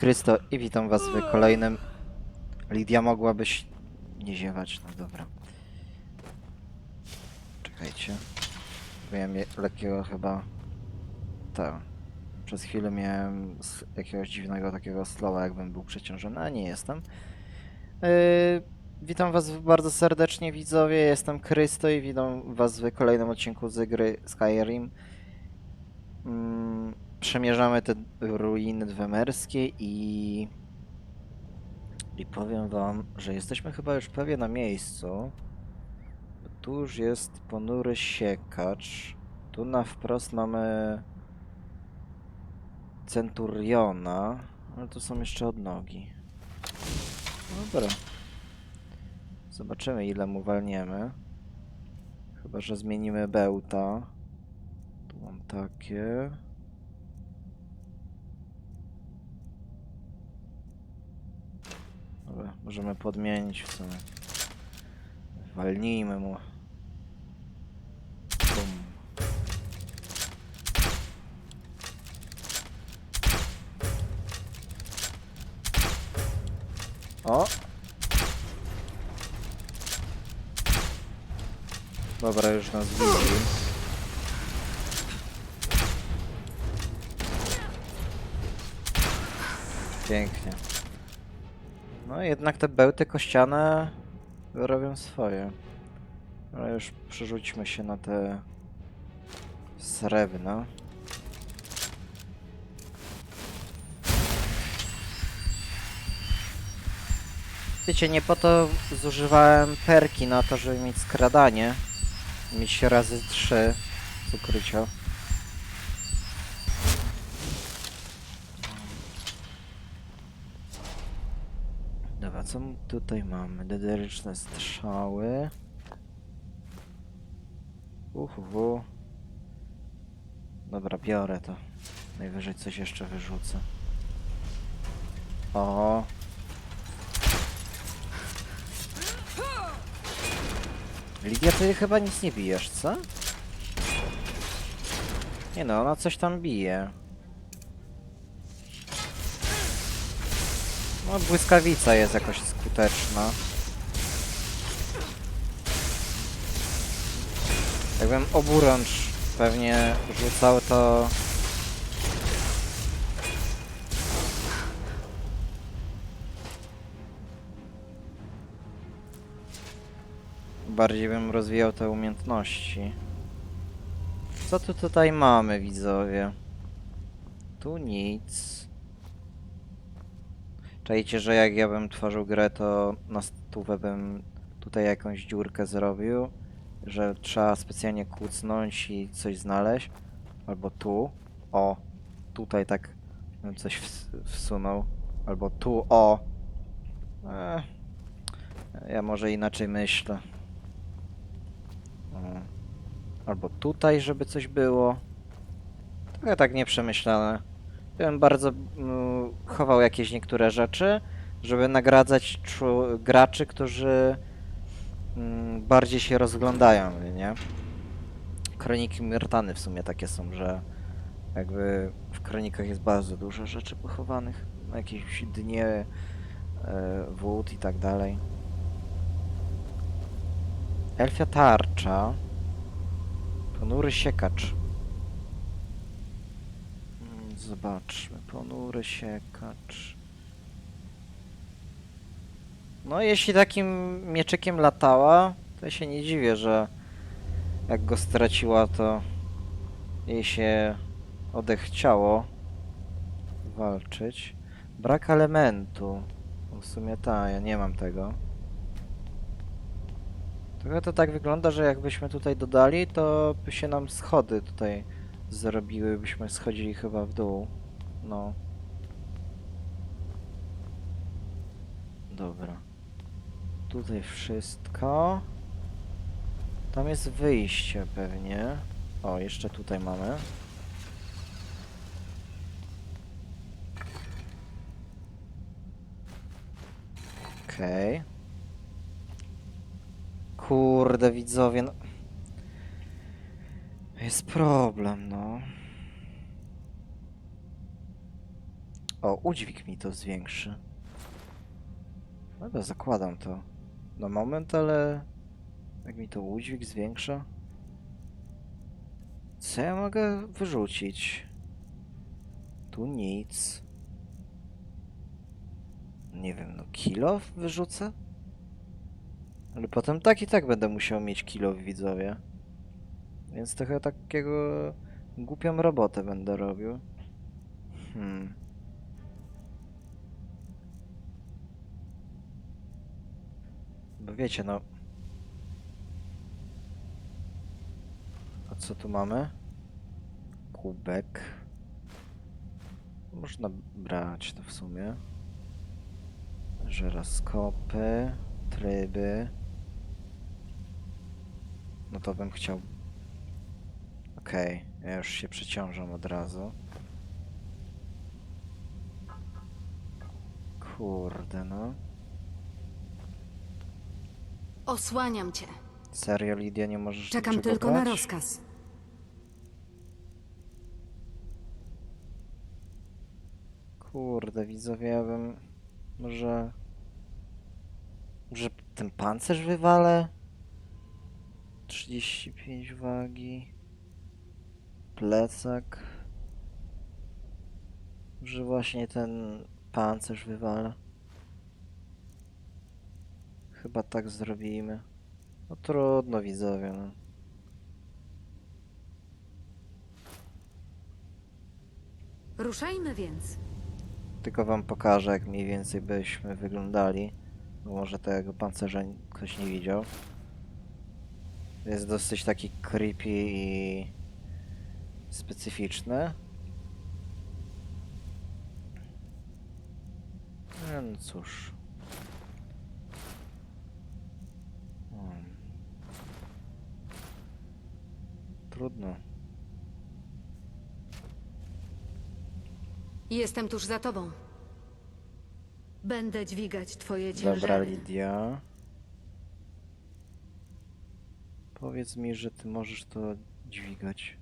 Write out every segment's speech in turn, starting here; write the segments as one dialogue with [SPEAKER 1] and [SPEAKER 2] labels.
[SPEAKER 1] Krysto i witam was w kolejnym... Lidia mogłabyś nie ziewać, no dobra. Czekajcie. Miałem lekkiego chyba... Tak. Przez chwilę miałem jakiegoś dziwnego takiego slowa, jakbym był przeciążony, a nie jestem. Yy, witam was bardzo serdecznie widzowie, jestem Krysto i witam was w kolejnym odcinku z gry Skyrim. Mm, przemierzamy te ruiny dwemerskie i... I powiem wam, że jesteśmy chyba już prawie na miejscu. Tu już jest ponury siekacz. Tu na wprost mamy Centuriona, ale tu są jeszcze odnogi. Dobra. Zobaczymy ile mu walniemy. Chyba, że zmienimy bełta. Tu mam takie. Dobra, możemy podmienić w sumie. Walnijmy mu. Bum. O! Dobra, już nas widzi. Pięknie. No jednak te bełty kościane robią swoje. Ale już przerzućmy się na te srebrne. Wiecie, nie po to zużywałem perki na to, żeby mieć skradanie. Mieć razy trzy z ukrycia. Dobra, co tutaj mamy? Dederyczne strzały. Uhuhu. Dobra, biorę to. Najwyżej coś jeszcze wyrzucę. O. Lidia, ty chyba nic nie bijesz, co? Nie no, ona coś tam bije. No, błyskawica jest jakoś skuteczna. Jakbym oburącz pewnie rzucał, to... Bardziej bym rozwijał te umiejętności. Co tu tutaj mamy, widzowie? Tu nic. Czajcie, że jak ja bym tworzył grę, to na stówę bym tutaj jakąś dziurkę zrobił, że trzeba specjalnie kucnąć i coś znaleźć. Albo tu. O, tutaj tak bym coś ws wsunął. Albo tu, o. Eh, ja może inaczej myślę. O. Albo tutaj, żeby coś było. Trochę tak nieprzemyślane. Bym bardzo chował jakieś niektóre rzeczy, żeby nagradzać graczy, którzy bardziej się rozglądają, nie? Kroniki Myrtany w sumie takie są, że jakby w kronikach jest bardzo dużo rzeczy pochowanych. Na jakieś dnie e, wód i tak dalej. Elfia tarcza. Ponury siekacz. Zobaczmy. Ponury siekacz. No, jeśli takim mieczykiem latała, to ja się nie dziwię, że jak go straciła, to jej się odechciało walczyć. Brak elementu. W sumie ta, ja nie mam tego. Trochę to tak wygląda, że jakbyśmy tutaj dodali, to by się nam schody tutaj zrobiły, byśmy schodzili chyba w dół. No. Dobra. Tutaj wszystko. Tam jest wyjście pewnie. O, jeszcze tutaj mamy. Okej. Kurde, widzowie, no. Jest problem, no. O, udźwig mi to zwiększy. Dobra, zakładam to. Na moment, ale... Jak mi to udźwig zwiększa? Co ja mogę wyrzucić? Tu nic. Nie wiem, no kilo wyrzucę? Ale potem tak i tak będę musiał mieć kilo widzowie. Więc trochę takiego głupią robotę będę robił. Hmm. Bo wiecie, no. A co tu mamy? Kubek. Można brać to w sumie. Żyroskopy, tryby. No to bym chciał. Okej, ja już się przeciążam od razu. Kurde, no.
[SPEAKER 2] Osłaniam cię.
[SPEAKER 1] Serio, Lidia, nie możesz
[SPEAKER 2] Czekam
[SPEAKER 1] niczego
[SPEAKER 2] tylko na
[SPEAKER 1] brać?
[SPEAKER 2] rozkaz.
[SPEAKER 1] Kurde, widzowie, ja bym... Może... Może ten pancerz wywalę? 35 wagi. Plecak. Że właśnie ten pancerz wywalę. Chyba tak zrobimy. No trudno, widzowie, no.
[SPEAKER 2] Ruszajmy więc.
[SPEAKER 1] Tylko wam pokażę, jak mniej więcej byśmy wyglądali. Bo może tego pancerza ktoś nie widział. Jest dosyć taki creepy i specyficzny. No, cóż. Hmm. Trudno.
[SPEAKER 2] Jestem tuż za tobą. Będę dźwigać twoje
[SPEAKER 1] Dobra,
[SPEAKER 2] ciężary.
[SPEAKER 1] Lidia. Powiedz mi, że ty możesz to dźwigać.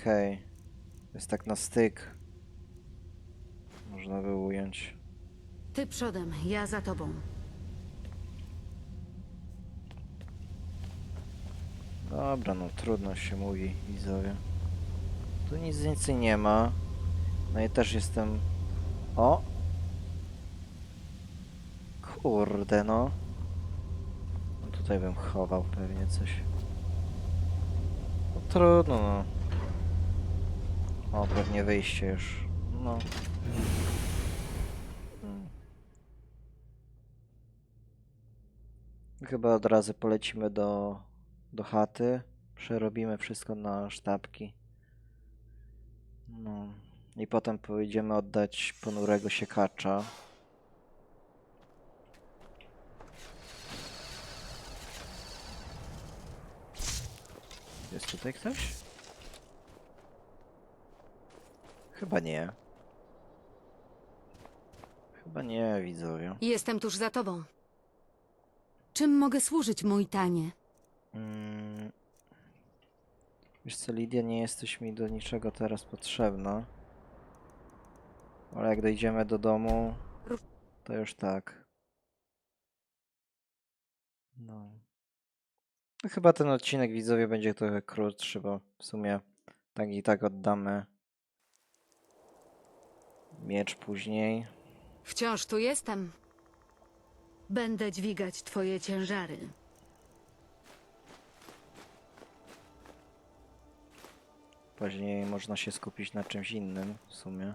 [SPEAKER 1] Okej. Jest tak na styk. Można by ująć.
[SPEAKER 2] Ty przodem, ja za tobą.
[SPEAKER 1] Dobra, no trudno się mówi, widzowie. Tu nic więcej nie ma. No i też jestem... O! Kurde, no. No Tutaj bym chował pewnie coś. No trudno, no. O, pewnie wyjście już. No. Mm. Chyba od razu polecimy do, do chaty. Przerobimy wszystko na sztabki. No. I potem pojedziemy oddać ponurego siekacza. Jest tutaj ktoś? Chyba nie. Chyba nie, widzowie.
[SPEAKER 2] Jestem tuż za tobą. Czym mogę służyć, mój tanie?
[SPEAKER 1] Mm. Wiesz co, Lidia, nie jesteś mi do niczego teraz potrzebna. Ale jak dojdziemy do domu, to już tak. No. No Chyba ten odcinek widzowie będzie trochę krótszy, bo w sumie tak i tak oddamy miecz później.
[SPEAKER 2] Wciąż tu jestem. Będę dźwigać twoje ciężary.
[SPEAKER 1] Później można się skupić na czymś innym w sumie.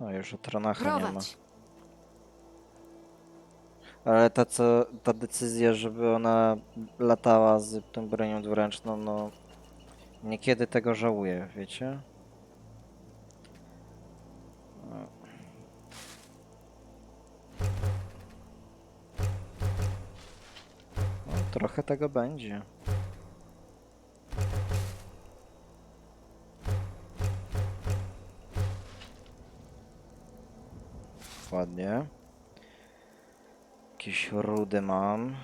[SPEAKER 1] No już od Ronacha nie ma.
[SPEAKER 2] Prowadź.
[SPEAKER 1] Ale ta, co, ta decyzja, żeby ona latała z tą bronią dwuręczną, no niekiedy tego żałuję, wiecie? Trochę tego będzie. Ładnie. Jakieś rudy mam.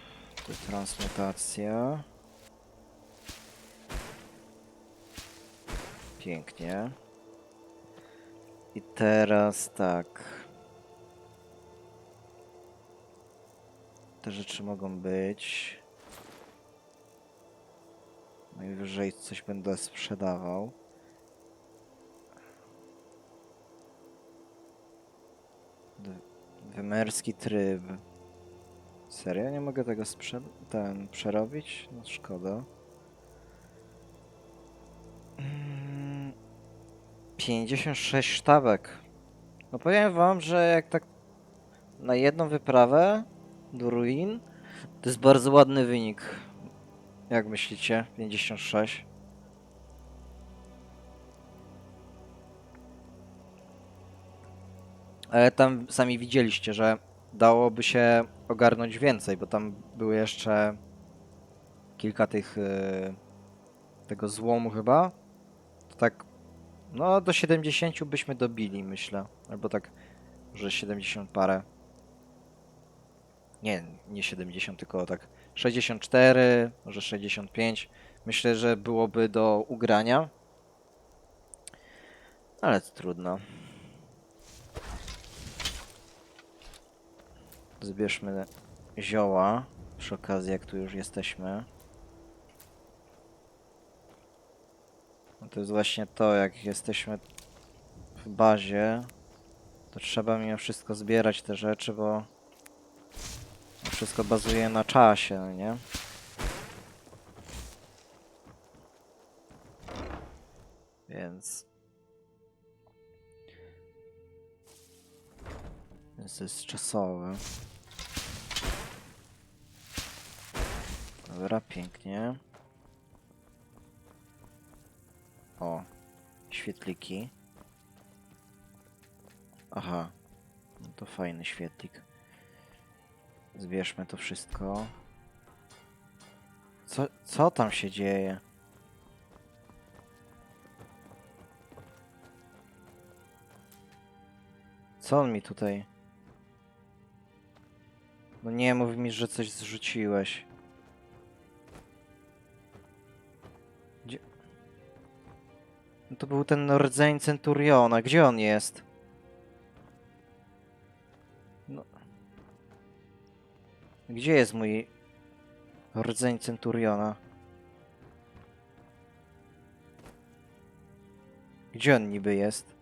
[SPEAKER 1] Tu transmutacja. Pięknie. I teraz tak. Te rzeczy mogą być. Najwyżej coś będę sprzedawał. Wymerski tryb. Serio? Nie mogę tego ten przerobić? No szkoda. Mm, 56 sztabek. No powiem wam, że jak tak na jedną wyprawę do ruin, to jest bardzo ładny wynik. Jak myślicie? 56. Ale tam sami widzieliście, że dałoby się ogarnąć więcej, bo tam były jeszcze kilka tych yy, tego złomu chyba. To tak no do 70 byśmy dobili, myślę. Albo tak że 70 parę. Nie, nie 70, tylko tak 64, może 65. Myślę, że byłoby do ugrania. Ale trudno. Zbierzmy zioła przy okazji, jak tu już jesteśmy. No to jest właśnie to, jak jesteśmy w bazie, to trzeba mimo wszystko zbierać te rzeczy, bo wszystko bazuje na czasie, no nie? Więc... Więc jest czasowe. Dobra, pięknie. O, świetliki. Aha, no to fajny świetlik. Zbierzmy to wszystko. Co, co tam się dzieje? Co on mi tutaj... No nie, mów mi, że coś zrzuciłeś. Gdzie... No to był ten rdzeń Centuriona. Gdzie on jest? Gdzie jest mój rdzeń Centuriona? Gdzie on niby jest?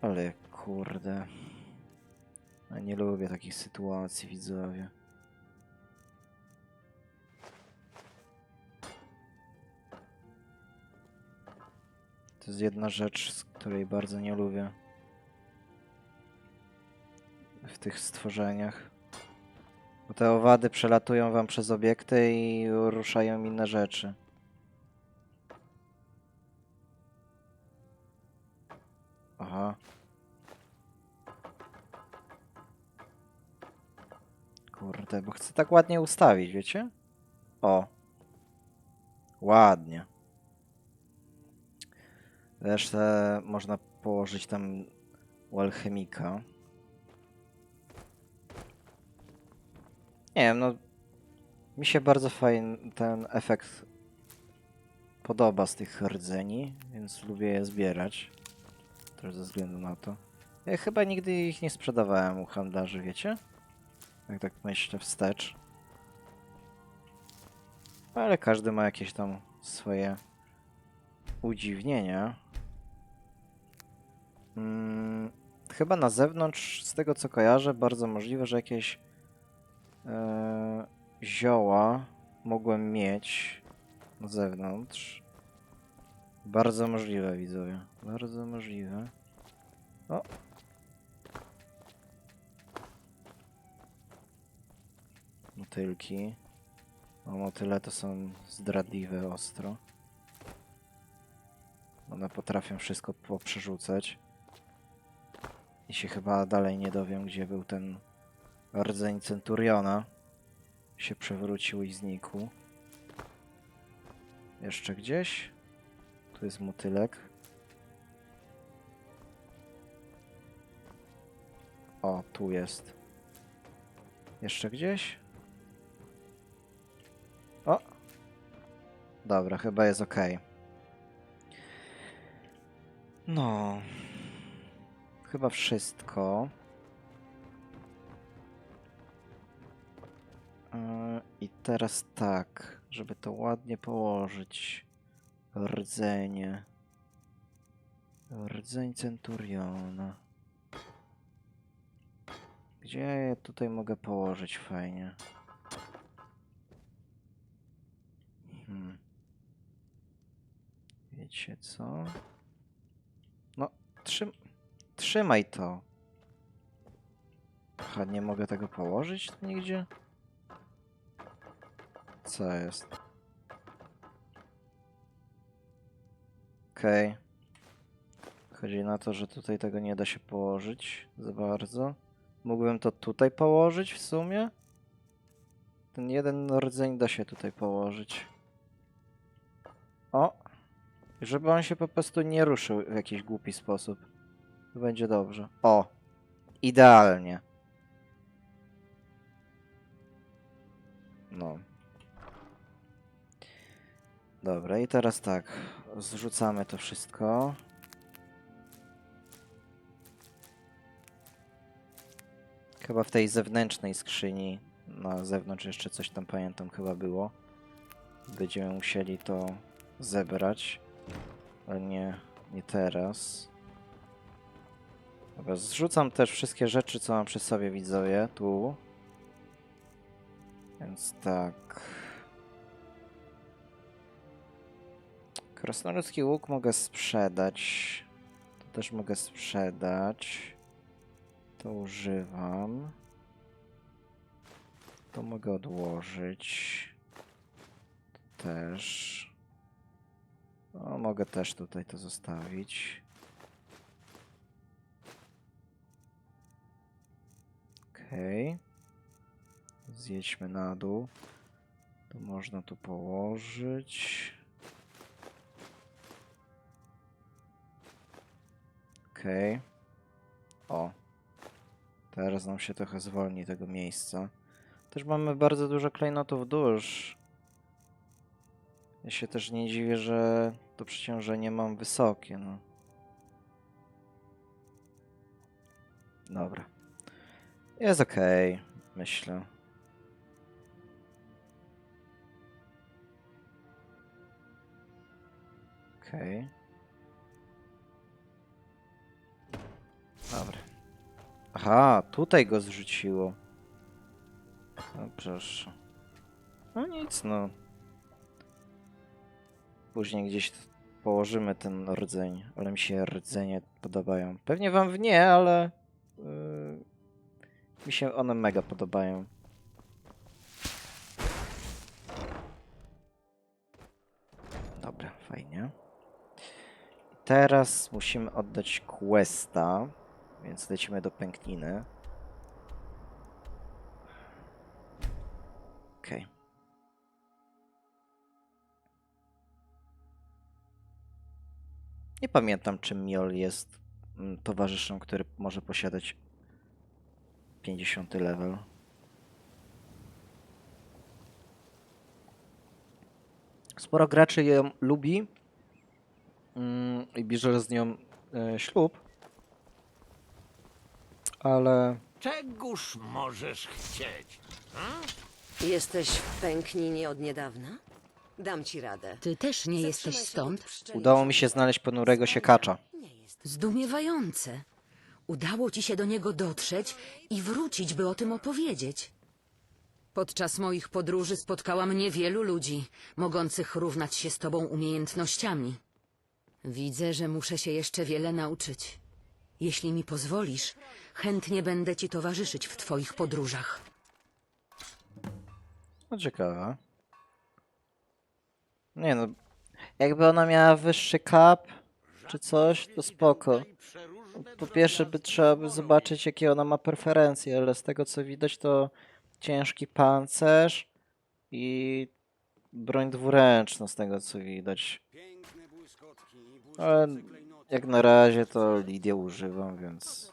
[SPEAKER 1] Ale kurde. Nie lubię takich sytuacji, widzowie. To jest jedna rzecz, z której bardzo nie lubię. Tych stworzeniach. Bo te owady przelatują wam przez obiekty i ruszają inne rzeczy. Aha. Kurde, bo chcę tak ładnie ustawić, wiecie? O. Ładnie. Resztę można położyć tam u alchemika. Nie wiem, no. Mi się bardzo fajny ten efekt podoba z tych rdzeni, więc lubię je zbierać. Też ze względu na to. Ja chyba nigdy ich nie sprzedawałem u handlarzy, wiecie? Jak tak myślę wstecz. Ale każdy ma jakieś tam swoje udziwnienia. Mm, chyba na zewnątrz, z tego co kojarzę, bardzo możliwe, że jakieś e, zioła mogłem mieć na zewnątrz. Bardzo możliwe, widzowie. Bardzo możliwe. O! Motylki. O, motyle to są zdradliwe ostro. One potrafią wszystko poprzerzucać. I się chyba dalej nie dowiem, gdzie był ten rdzeń Centuriona. Się przewrócił i znikł. Jeszcze gdzieś? Tu jest motylek. O, tu jest. Jeszcze gdzieś? O! Dobra, chyba jest ok. No. Chyba wszystko. I teraz tak, żeby to ładnie położyć. Rdzenie. Rdzeń Centuriona. Gdzie je tutaj mogę położyć fajnie? Hmm. Wiecie co? No, trzym... trzymaj to. Aha, nie mogę tego położyć nigdzie? Co jest? Okej. Chodzi na to, że tutaj tego nie da się położyć za bardzo. Mógłbym to tutaj położyć w sumie? Ten jeden rdzeń da się tutaj położyć. O! Żeby on się po prostu nie ruszył w jakiś głupi sposób. Będzie dobrze. O! Idealnie. No. Dobra, i teraz tak. Zrzucamy to wszystko. Chyba w tej zewnętrznej skrzyni na zewnątrz jeszcze coś tam pamiętam chyba było. Będziemy musieli to zebrać, ale nie, nie teraz. Dobra, zrzucam też wszystkie rzeczy, co mam przy sobie, widzowie, tu. Więc tak. Krasnoludzki łuk mogę sprzedać. To też mogę sprzedać. To używam. To mogę odłożyć. To też. No, mogę też tutaj to zostawić. Okej. Zjedźmy na dół. To można tu położyć. Okej. O. Teraz nam się trochę zwolni tego miejsca. Też mamy bardzo dużo klejnotów dusz. Ja się też nie dziwię, że to przeciążenie mam wysokie, no. Dobra. Jest okej, myślę. Okej. Dobra. Aha, tutaj go zrzuciło. No proszę. No nic, no. Później gdzieś położymy ten rdzeń, ale mi się rdzenie podobają. Pewnie wam w nie, ale yy, mi się one mega podobają. Dobra, fajnie. Teraz musimy oddać questa, więc lecimy do pękniny. Okej. Nie pamiętam, czy Miol jest mm, towarzyszem, który może posiadać 50 level. Sporo graczy ją lubi mm, i bierze z nią e, ślub, ale
[SPEAKER 3] Czegóż możesz chcieć?
[SPEAKER 4] Jesteś w pękninie od niedawna? Dam ci radę.
[SPEAKER 2] Ty też nie jesteś
[SPEAKER 4] Zatrzymaj się
[SPEAKER 2] stąd?
[SPEAKER 4] pod
[SPEAKER 1] udało mi się znaleźć ponurego siekacza.
[SPEAKER 4] Nie jest.
[SPEAKER 2] Zdumiewające. Udało ci się do niego dotrzeć i wrócić, by o tym opowiedzieć. Podczas moich podróży spotkałam niewielu ludzi, mogących równać się z tobą umiejętnościami. Widzę, że muszę się jeszcze wiele nauczyć. Jeśli mi pozwolisz, chętnie będę ci towarzyszyć w twoich podróżach.
[SPEAKER 1] No ciekawe. Nie no, jakby ona miała wyższy cap czy coś, to spoko. Po pierwsze by trzeba by zobaczyć jakie ona ma preferencje, ale z tego co widać to ciężki pancerz i broń dwuręczna z tego co widać. Ale jak na razie to Lidię używam, więc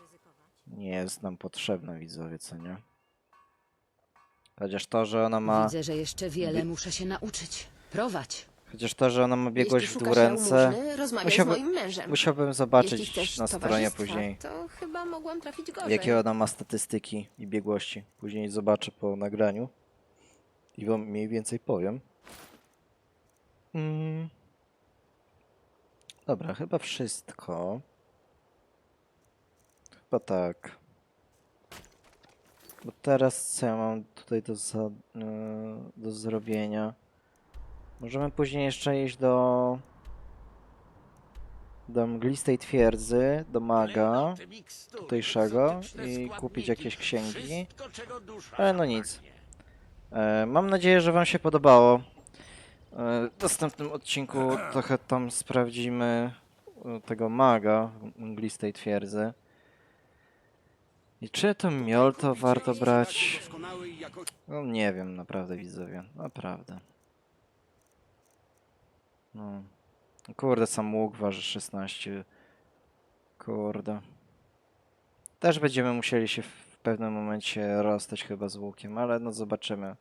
[SPEAKER 1] nie jest nam potrzebna widzowie, co nie? Chociaż to, że ona ma...
[SPEAKER 2] Widzę, że jeszcze wiele muszę się nauczyć. Prowadź.
[SPEAKER 1] Chociaż to, że ona ma biegłość w
[SPEAKER 5] jałmużny, rozmawiaj
[SPEAKER 1] musiałby- musiałbym
[SPEAKER 5] Jeśli
[SPEAKER 1] zobaczyć na stronie później,
[SPEAKER 5] To chyba mogłam trafić gorzej.
[SPEAKER 1] jakie ona ma statystyki i biegłości. Później zobaczę po nagraniu i wam mniej więcej powiem. Mm. Dobra, chyba wszystko. Chyba tak. Bo teraz co ja mam tutaj do, za, e, do zrobienia? Możemy później jeszcze iść do do mglistej twierdzy, do maga tutejszego i kupić jakieś księgi. Ale no nic. E, mam nadzieję, że Wam się podobało. E, w następnym odcinku trochę tam sprawdzimy e, tego maga mglistej twierdzy. I czy to miol to warto brać? No nie wiem, naprawdę widzowie, naprawdę. No. Kurde, sam łuk waży 16. Kurde. Też będziemy musieli się w pewnym momencie rozstać chyba z łukiem, ale no zobaczymy.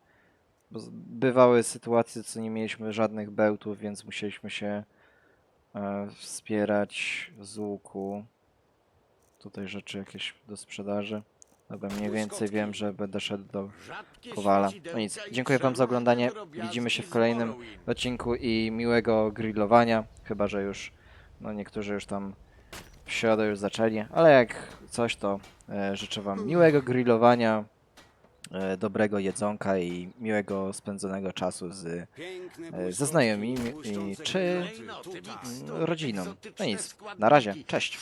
[SPEAKER 1] Bywały sytuacje, co nie mieliśmy żadnych bełtów, więc musieliśmy się e, wspierać z łuku. Tutaj rzeczy jakieś do sprzedaży. Dobra, mniej więcej wiem, że będę szedł do Kowala. No nic, dziękuję Wam za oglądanie. Widzimy się w kolejnym odcinku i miłego grillowania. Chyba, że już, no niektórzy już tam w środę już zaczęli, ale jak coś, to e, życzę Wam miłego grillowania, dobrego jedzonka i miłego spędzonego czasu z e, ze znajomymi i czy rodziną. No nic, na razie, cześć.